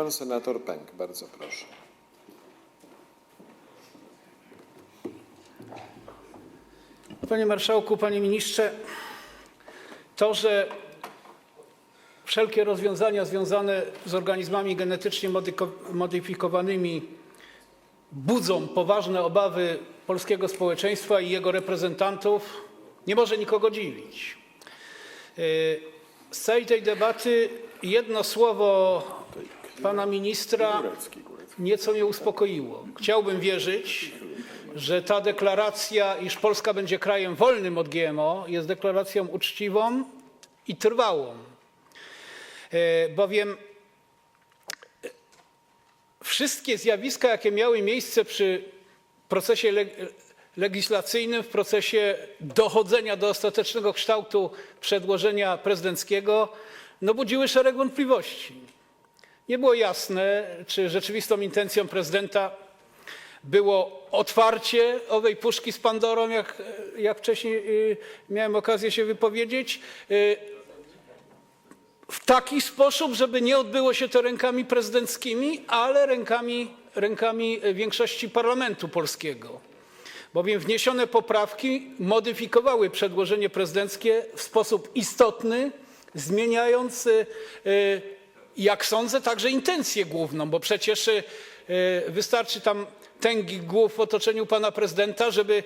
pan senator Pęk, bardzo proszę. Panie marszałku, panie ministrze, to, że wszelkie rozwiązania związane z organizmami genetycznie modyfikowanymi budzą poważne obawy polskiego społeczeństwa i jego reprezentantów, nie może nikogo dziwić. Yy, Z całej tej debaty jedno słowo pana ministra nieco mnie uspokoiło. Chciałbym wierzyć, że ta deklaracja, iż Polska będzie krajem wolnym od GMO, jest deklaracją uczciwą i trwałą. E, Bowiem wszystkie zjawiska, jakie miały miejsce przy procesie leg- legislacyjnym, w procesie dochodzenia do ostatecznego kształtu przedłożenia prezydenckiego, no budziły szereg wątpliwości. Nie było jasne, czy rzeczywistą intencją prezydenta było otwarcie owej puszki z Pandorą, jak, jak wcześniej y, miałem okazję się wypowiedzieć, y, w taki sposób, żeby nie odbyło się to rękami prezydenckimi, ale rękami, rękami większości parlamentu polskiego. Bowiem wniesione poprawki modyfikowały przedłożenie prezydenckie w sposób istotny, zmieniając, y, y, jak sądzę, także intencję główną, bo przecież y, wystarczy tam tęgi głów w otoczeniu pana prezydenta, żeby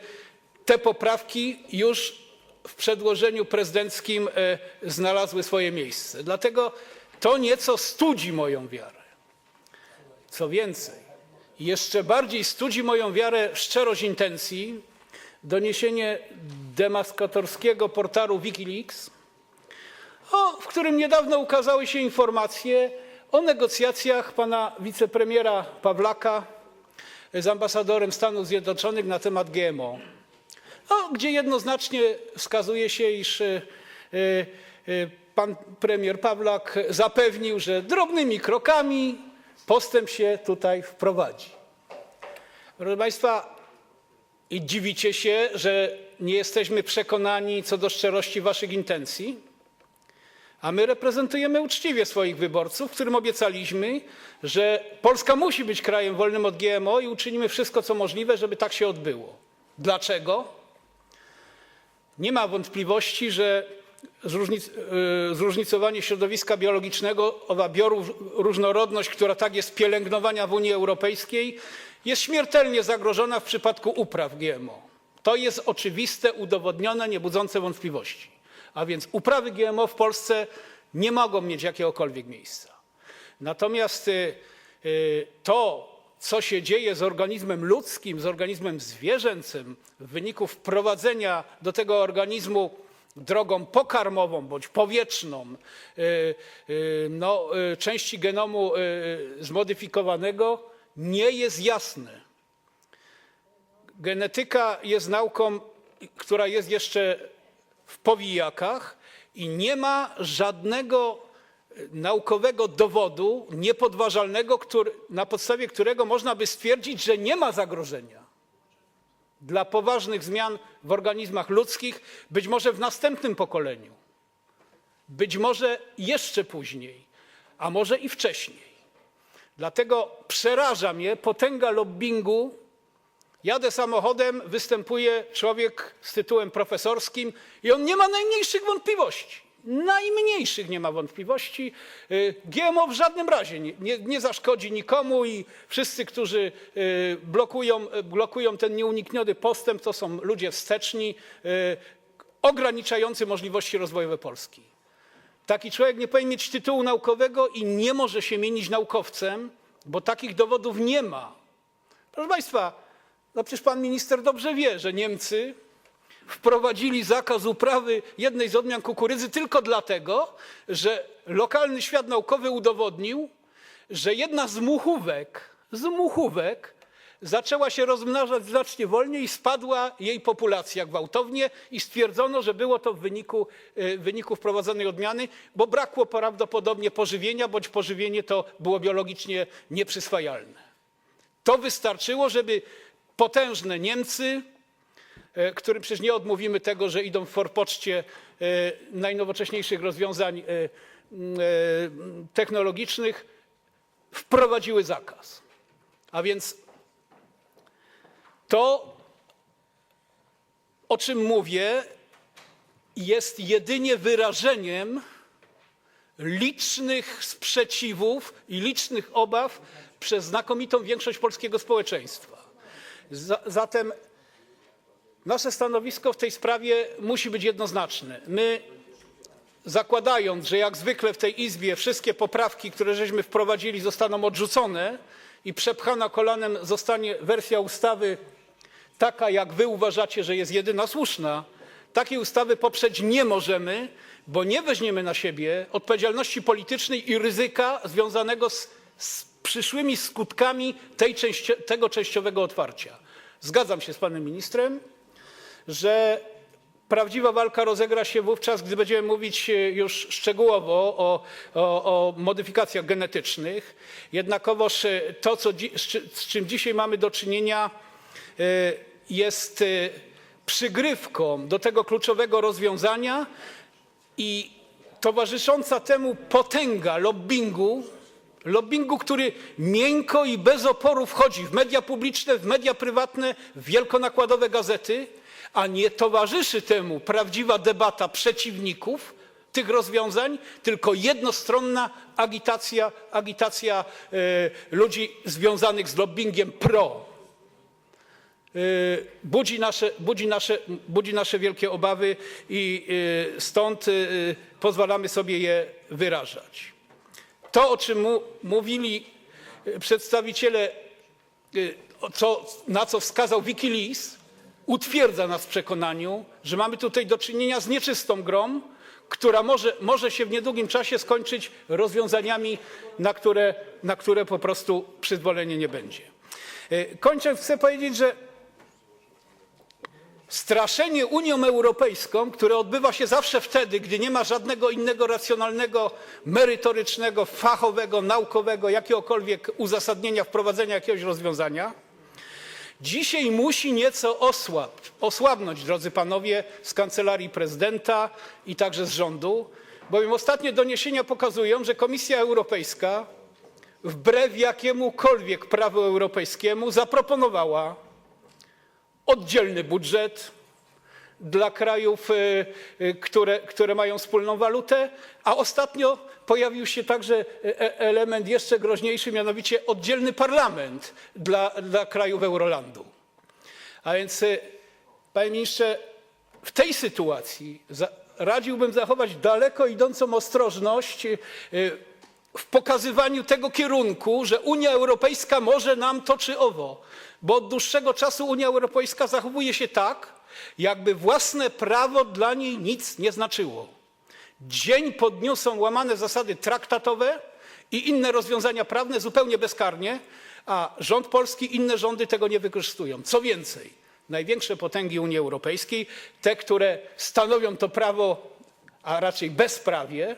te poprawki już w przedłożeniu prezydenckim e, znalazły swoje miejsce. Dlatego to nieco studzi moją wiarę. Co więcej, jeszcze bardziej studzi moją wiarę szczerość intencji doniesienie demaskatorskiego portalu Wikileaks, w którym niedawno ukazały się informacje o negocjacjach pana wicepremiera Pawlaka z ambasadorem Stanów Zjednoczonych na temat GMO. No, gdzie jednoznacznie wskazuje się, iż e, e, pan premier Pawlak zapewnił, że drobnymi krokami postęp się tutaj wprowadzi. Proszę Państwa, dziwicie się, że nie jesteśmy przekonani co do szczerości Waszych intencji, a my reprezentujemy uczciwie swoich wyborców, którym obiecaliśmy, że Polska musi być krajem wolnym od GMO i uczynimy wszystko, co możliwe, żeby tak się odbyło. Dlaczego? Nie ma wątpliwości, że zróżnic- y, zróżnicowanie środowiska biologicznego, owa bioróżnorodność, która tak jest pielęgnowana w Unii Europejskiej, jest śmiertelnie zagrożona w przypadku upraw GMO. To jest oczywiste, udowodnione, niebudzące wątpliwości. A więc uprawy GMO w Polsce nie mogą mieć jakiegokolwiek miejsca. Natomiast y, y, to, co się dzieje z organizmem ludzkim, z organizmem zwierzęcym w wyniku wprowadzenia do tego organizmu drogą pokarmową bądź powietrzną y, no, części genomu zmodyfikowanego, nie jest jasne. Genetyka jest nauką, która jest jeszcze w powijakach i nie ma żadnego naukowego dowodu niepodważalnego, który, na podstawie którego można by stwierdzić, że nie ma zagrożenia dla poważnych zmian w organizmach ludzkich, być może w następnym pokoleniu, być może jeszcze później, a może i wcześniej. Dlatego przeraża mnie potęga lobbingu Jadę samochodem, występuje człowiek z tytułem profesorskim i on nie ma najmniejszych wątpliwości. Najmniejszych nie ma wątpliwości. Y, GMO w żadnym razie nie, nie, nie zaszkodzi nikomu i wszyscy, którzy y, blokują, blokują ten nieunikniony postęp, to są ludzie wsteczni, y, ograniczający możliwości rozwojowe Polski. Taki człowiek nie powinien mieć tytułu naukowego i nie może się mienić naukowcem, bo takich dowodów nie ma. Proszę Państwa, no przecież pan minister dobrze wie, że Niemcy wprowadzili zakaz uprawy jednej z odmian kukurydzy tylko dlatego, że lokalny świat naukowy udowodnił, że jedna z muchówek, z muchówek zaczęła się rozmnażać znacznie wolniej i spadła jej populacja gwałtownie i stwierdzono, że było to w wyniku, y, w wyniku wprowadzonej odmiany, bo brakło prawdopodobnie pożywienia, bądź pożywienie to było biologicznie nieprzyswajalne. To wystarczyło, żeby potężne Niemcy, e, którym przecież nie odmówimy tego, że idą w forpoczcie e, najnowocześniejszych rozwiązań e, technologicznych, wprowadziły zakaz. A więc to, o czym mówię, jest jedynie wyrażeniem licznych sprzeciwów i licznych obaw przez znakomitą większość polskiego społeczeństwa. Za- Zatem nasze stanowisko w tej sprawie musi być jednoznaczne. My, zakładając, że jak zwykle w tej Izbie wszystkie poprawki, które żeśmy wprowadzili, zostaną odrzucone i przepchana kolanem zostanie wersja ustawy taka, jak wy uważacie, że jest jedyna słuszna, takiej ustawy poprzeć nie możemy, bo nie weźmiemy na siebie odpowiedzialności politycznej i ryzyka związanego z przyszłymi skutkami części, tego częściowego otwarcia. Zgadzam się z panem ministrem, że prawdziwa walka rozegra się wówczas, gdy będziemy mówić e, już szczegółowo o, o, o modyfikacjach genetycznych. Jednakowoż e, to, co, z, z czym dzisiaj mamy do czynienia, e, jest przygrywką do tego kluczowego rozwiązania i towarzysząca temu potęga lobbingu, lobbingu, który miękko i bez oporu wchodzi w media publiczne, w media prywatne, w wielkonakładowe gazety, a nie towarzyszy temu prawdziwa debata przeciwników tych rozwiązań, tylko jednostronna agitacja, agitacja e, ludzi związanych z lobbingiem pro y, budzi nasze, budzi, nasze, budzi nasze wielkie obawy i y, stąd y, pozwalamy sobie je wyrażać. To, o czym mówili y, przedstawiciele, y, co, na co wskazał Wikileaks, utwierdza nas w przekonaniu, że mamy tutaj do czynienia z nieczystą grą, która może, może się w niedługim czasie skończyć rozwiązaniami, na które, na które po prostu przyzwolenia nie będzie. Y, Kończąc, chcę powiedzieć, że straszenie Unią Europejską, które odbywa się zawsze wtedy, gdy nie ma żadnego innego racjonalnego, merytorycznego, fachowego, naukowego, jakiegokolwiek uzasadnienia wprowadzenia jakiegoś rozwiązania, dzisiaj musi nieco osłab, osłabnąć, drodzy panowie, z kancelarii prezydenta i także z rządu, bowiem ostatnie doniesienia pokazują, że Komisja Europejska wbrew jakiemukolwiek prawu europejskiemu zaproponowała oddzielny budżet dla krajów, y, y, które, które mają wspólną walutę, a ostatnio pojawił się także e- e- element jeszcze groźniejszy, mianowicie oddzielny parlament dla, dla krajów Eurolandu. A więc, panie ministrze, w tej sytuacji radziłbym zachować daleko idącą ostrożność w pokazywaniu tego kierunku, że Unia Europejska może nam to czy owo, bo od dłuższego czasu Unia Europejska zachowuje się tak, jakby własne prawo dla niej nic nie znaczyło. Dzień po dniu są łamane zasady traktatowe i inne rozwiązania prawne zupełnie bezkarnie, a rząd polski inne rządy tego nie wykorzystują. Co więcej, największe potęgi Unii Europejskiej, te, które stanowią to prawo, a raczej bezprawie,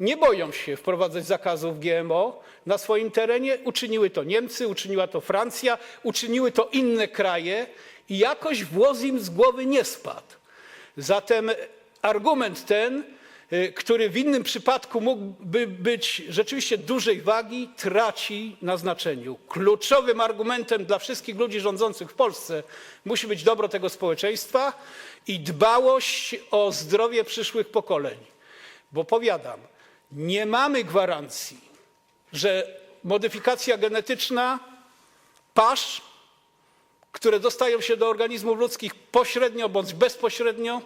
nie boją się wprowadzać zakazów GMO na swoim terenie. Uczyniły to Niemcy, uczyniła to Francja, uczyniły to inne kraje i jakoś włos im z głowy nie spadł. Zatem argument ten, y, który w innym przypadku mógłby być rzeczywiście dużej wagi, traci na znaczeniu. Kluczowym argumentem dla wszystkich ludzi rządzących w Polsce musi być dobro tego społeczeństwa i dbałość o zdrowie przyszłych pokoleń. Bo powiadam, nie mamy gwarancji, że modyfikacja genetyczna pasz, które dostają się do organizmów ludzkich pośrednio bądź bezpośrednio,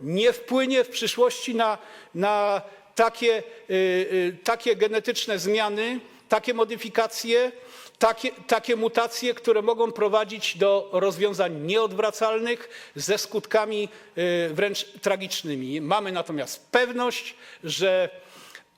nie wpłynie w przyszłości na, na takie, y, y, takie genetyczne zmiany, takie modyfikacje, takie, takie mutacje, które mogą prowadzić do rozwiązań nieodwracalnych ze skutkami y, wręcz tragicznymi. Mamy natomiast pewność, że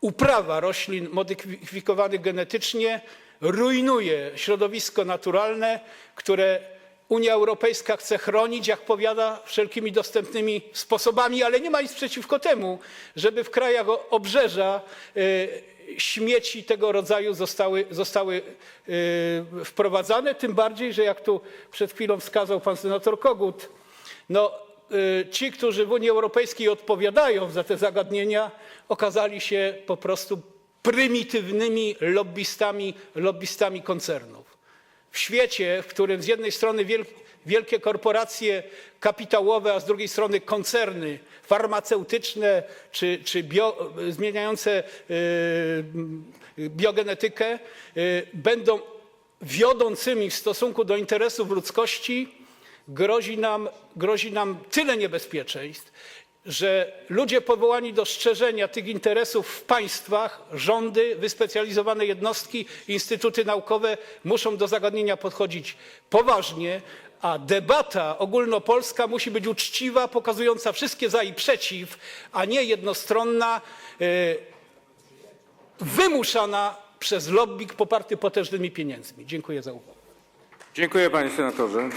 uprawa roślin modyfikowanych genetycznie rujnuje środowisko naturalne, które Unia Europejska chce chronić, jak powiada, wszelkimi dostępnymi sposobami, ale nie ma nic przeciwko temu, żeby w krajach obrzeża y, śmieci tego rodzaju zostały, zostały y, wprowadzane, tym bardziej, że jak tu przed chwilą wskazał pan senator Kogut, no, ci, którzy w Unii Europejskiej odpowiadają za te zagadnienia, okazali się po prostu prymitywnymi lobbystami, lobbystami koncernów. W świecie, w którym z jednej strony wiel- wielkie korporacje kapitałowe, a z drugiej strony koncerny farmaceutyczne czy, czy bio, zmieniające yy, biogenetykę yy, będą wiodącymi w stosunku do interesów ludzkości, grozi nam, grozi nam tyle niebezpieczeństw, że ludzie powołani do strzeżenia tych interesów w państwach, rządy, wyspecjalizowane jednostki, instytuty naukowe muszą do zagadnienia podchodzić poważnie, a debata ogólnopolska musi być uczciwa, pokazująca wszystkie za i przeciw, a nie jednostronna, e, wymuszana przez lobbying poparty potężnymi pieniędzmi. Dziękuję za uwagę. Dziękuję panie senatorze.